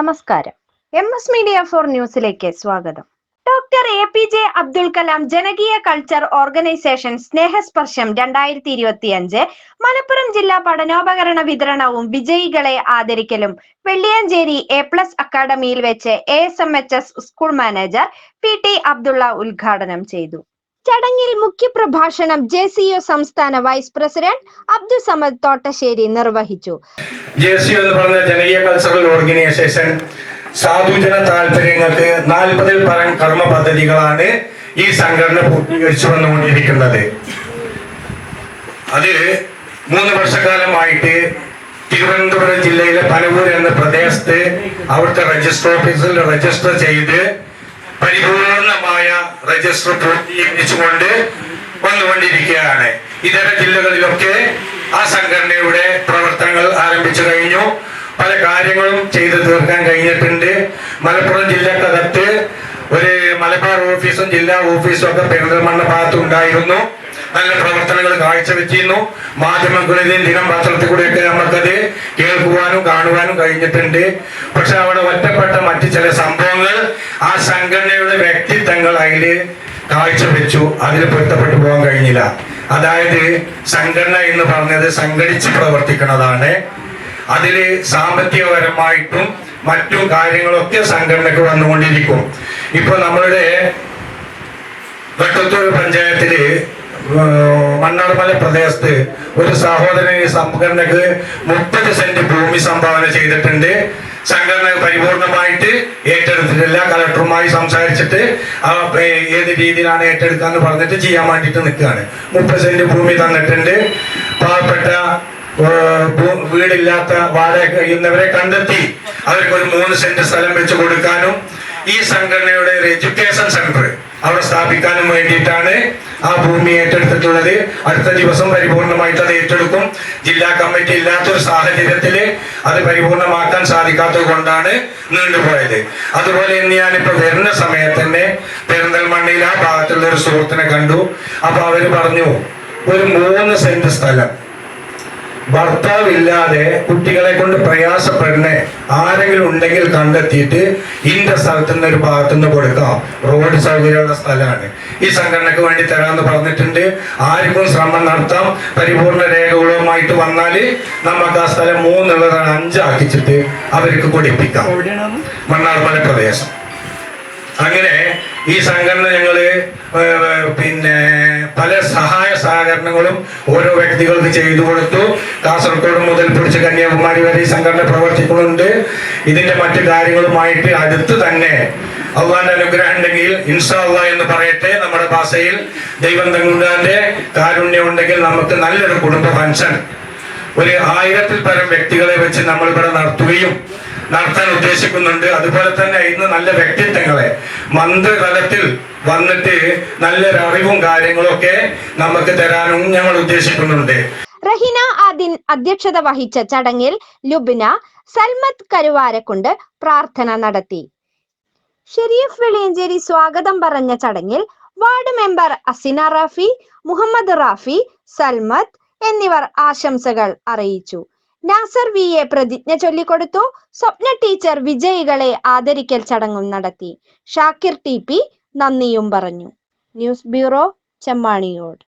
നമസ്കാരം. M S media for ന്യൂസിലേക്ക് സ്വാഗതം. Doctor A P J Abdul Kalam ജനകീയ കൾച്ചർ ഓർഗനൈസേഷൻ സ്നേഹസ്പർശം രണ്ടായിരത്തി ഇരുപത്തിയഞ്ച് മലപ്പുറം ജില്ലാ പഠനോപകരണ വിതരണവും വിജയികളെ ആദരിക്കലും വെള്ളിയാഞ്ചേരി എ പ്ലസ് അക്കാദമിയിൽ വെച്ച് A S M H S school manager P T Abdulla ഉദ്ഘാടനം ചെയ്തു. ചടങ്ങിൽ മുഖ്യപ്രഭാഷണം ജെ സി ഒ സംസ്ഥാന വൈസ് പ്രസിഡന്റ് അബ്ദുൾ സമദ് തോട്ടശ്ശേരി നിർവഹിച്ചു. ജെ സി എന്ന് ജനകീയ കൾച്ചറൽ ഓർഗനൈസേഷൻ സാധുജന താല്പര്യങ്ങൾക്ക് നാൽപ്പതിൽ പരം കർമ്മ പദ്ധതികളാണ് ഈ സംഘടന പൂർത്തീകരിച്ചു വന്നുകൊണ്ടിരിക്കുന്നത് അത് മൂന്ന് വർഷക്കാലമായിട്ട് തിരുവനന്തപുരം ജില്ലയിലെ പനവൂർ എന്ന പ്രദേശത്ത് അവിടുത്തെ രജിസ്റ്റർ ഓഫീസിൽ രജിസ്റ്റർ ചെയ്ത് രജിസ്റ്റർ പൂർത്തീകരിച്ചുകൊണ്ട് വന്നുകൊണ്ടിരിക്കുകയാണ്. ഇതര ജില്ലകളിലൊക്കെ ആ സംഘടനയുടെ പ്രവർത്തനങ്ങൾ ആരംഭിച്ചു കഴിഞ്ഞു. പല കാര്യങ്ങളും ചെയ്തു തീർക്കാൻ കഴിഞ്ഞിട്ടുണ്ട്. മലപ്പുറം ജില്ലക്കകത്ത് ഒരു മലബാർ ഓഫീസും ജില്ലാ ഓഫീസും ഒക്കെ പെരിന്തൽമണ്ണ ഭാഗത്ത് ഉണ്ടായിരുന്നു. നല്ല പ്രവർത്തനങ്ങൾ കാഴ്ചവെച്ചിരുന്നു. മാധ്യമങ്ങളിലും ദിനം പത്രത്തിൽ കൂടെയൊക്കെ നമുക്കത് കേൾക്കുവാനും കാണുവാനും കഴിഞ്ഞിട്ടുണ്ട്. പക്ഷെ അവിടെ ഒറ്റപ്പെട്ട മറ്റു ചില സംഭവങ്ങൾ ആ സംഘടനയുടെ വ്യക്തിത്വങ്ങൾ അതിൽ കാഴ്ചവെച്ചു. അതിൽ പൊരുത്തപ്പെട്ടു പോകാൻ കഴിഞ്ഞില്ല. അതായത് സംഘടന എന്ന് പറഞ്ഞത് സംഘടിച്ച് പ്രവർത്തിക്കുന്നതാണ്. അതിൽ സാമ്പത്തികപരമായിട്ടും മറ്റു കാര്യങ്ങളൊക്കെ സംഘടനക്ക് വന്നുകൊണ്ടിരിക്കും. ഇപ്പൊ നമ്മളുടെ വെട്ടത്തൂർ പഞ്ചായത്തിൽ മണ്ണാർമല പ്രദേശത്ത് ഒരു സഹോദരൻ ഈ സംഘടനക്ക് മുപ്പത് സെന്റ് ഭൂമി സംഭാവന ചെയ്തിട്ടുണ്ട്. സംഘടന പരിപൂർണമായിട്ട് ഏറ്റെടുത്തിട്ടില്ല കളക്ടറുമായി സംസാരിച്ചിട്ട് ആ ഏത് രീതിയിലാണ് ഏറ്റെടുക്കാന്ന് പറഞ്ഞിട്ട് ചെയ്യാൻ വേണ്ടിയിട്ട് നിൽക്കുകയാണ്. മുപ്പത് സെന്റ് ഭൂമി തന്നിട്ടുണ്ട്. പാവപ്പെട്ട വീടില്ലാത്ത വാടക കഴിയുന്നവരെ കണ്ടെത്തി. അവർക്ക് ഒരു മൂന്ന് സെന്റ് സ്ഥലം വെച്ച് കൊടുക്കാനും ഈ സംഘടനയുടെ ഒരു എഡ്യൂക്കേഷൻ സെന്റർ അവിടെ സ്ഥാപിക്കാനും വേണ്ടിയിട്ടാണ് ആ ഭൂമി ഏറ്റെടുത്തിട്ടുള്ളത്. അടുത്ത ദിവസം പരിപൂർണമായിട്ട് അത് ഏറ്റെടുക്കും. ജില്ലാ കമ്മിറ്റി ഇല്ലാത്തൊരു സാഹചര്യത്തിൽ അത് പരിപൂർണമാക്കാൻ സാധിക്കാത്തത് കൊണ്ടാണ് നീണ്ടുപോയത്. അതുപോലെ ഇന്ന് ഞാനിപ്പോൾ വരുന്ന സമയത്ത് തന്നെ പെരിന്തൽമണ്ണയിൽ ആ ഭാഗത്തുള്ള ഒരു സുഹൃത്തിനെ കണ്ടു. അപ്പോൾ അവർ പറഞ്ഞു ഒരു മൂന്ന് സെന്റ് സ്ഥലം ഭർത്താവില്ലാതെ കുട്ടികളെ കൊണ്ട് പ്രയാസപ്പെടുന്ന ആരെങ്കിലും ഉണ്ടെങ്കിൽ കണ്ടെത്തിയിട്ട് ഇന്ന സ്ഥലത്തു നിന്ന് ഒരു ഭാഗത്തു നിന്ന് കൊടുക്കാം. റോഡ് സൗകര്യമുള്ള സ്ഥലമാണ്. ഈ സംഘടനക്ക് വേണ്ടി തരാമെന്ന് പറഞ്ഞിട്ടുണ്ട്. ആർക്കും ശ്രമം നടത്താം. പരിപൂർണ രേഖകളുമായിട്ട് വന്നാൽ നമുക്ക് ആ സ്ഥലം മൂന്നുള്ളതാണ് അഞ്ചാക്കിച്ചിട്ട് അവർക്ക് കൊടുപ്പിക്കാം. മണ്ണാർമല പ്രദേശം. അങ്ങനെ ഈ സംഘടന ഞങ്ങൾ പിന്നെ സഹകരണങ്ങളും ഓരോ വ്യക്തികൾക്ക് ചെയ്തു കൊടുത്തു. കാസർഗോഡ് മുതൽ പിടിച്ച് കന്യാകുമാരി വരെ സംഘടന പ്രവർത്തിക്കുന്നുണ്ട്. ഇതിന്റെ മറ്റു കാര്യങ്ങളുമായിട്ട് അടുത്ത് തന്നെ അള്ളാന്റെ അനുഗ്രഹം ഉണ്ടെങ്കിൽ ഇൻഷാള്ള എന്ന് പറയട്ടെ നമ്മുടെ ഭാഷയിൽ. ദൈവം തങ്ങളുടെ കാരുണ്യം ഉണ്ടെങ്കിൽ നമുക്ക് നല്ലൊരു കുടുംബ ഫംഗ്ഷൻ. ഒരു ആയിരത്തിൽ പരം വ്യക്തികളെ വെച്ച് നമ്മൾ ഇവിടെ നടത്തുകയും നടത്താൻ ഉദ്ദേശിക്കുന്നുണ്ട്. അതുപോലെ തന്നെ ഇന്ന് നല്ല വ്യക്തിത്വങ്ങളെ മന്ത്രിതലത്തിൽ വന്നിട്ട് നല്ലൊരു അറിവും കാര്യങ്ങളും ഒക്കെ നമുക്ക് തരാനും ഞങ്ങൾ ഉദ്ദേശിക്കുന്നുണ്ട്. റഹിന ആദിൻ അധ്യക്ഷത വഹിച്ച ചടങ്ങിൽ ലുബിന സൽമത് കരുവാരക്കുണ്ട് പ്രാർത്ഥന നടത്തി. ഷെരീഫ് വെളിയഞ്ചേരി സ്വാഗതം പറഞ്ഞ ചടങ്ങിൽ വാർഡ് മെമ്പർ അസിന റാഫി മുഹമ്മദ് റാഫി സൽമത് എന്നിവർ ആശംസകൾ അറിയിച്ചു. നാസർ വി എ പ്രതിജ്ഞ ചൊല്ലിക്കൊടുത്തു. സ്വപ്ന ടീച്ചർ വിജയികളെ ആദരിക്കൽ ചടങ്ങും നടത്തി. ഷാക്കിർ ടി പി നന്ദിയും പറഞ്ഞു. News bureau Chemmaniyode.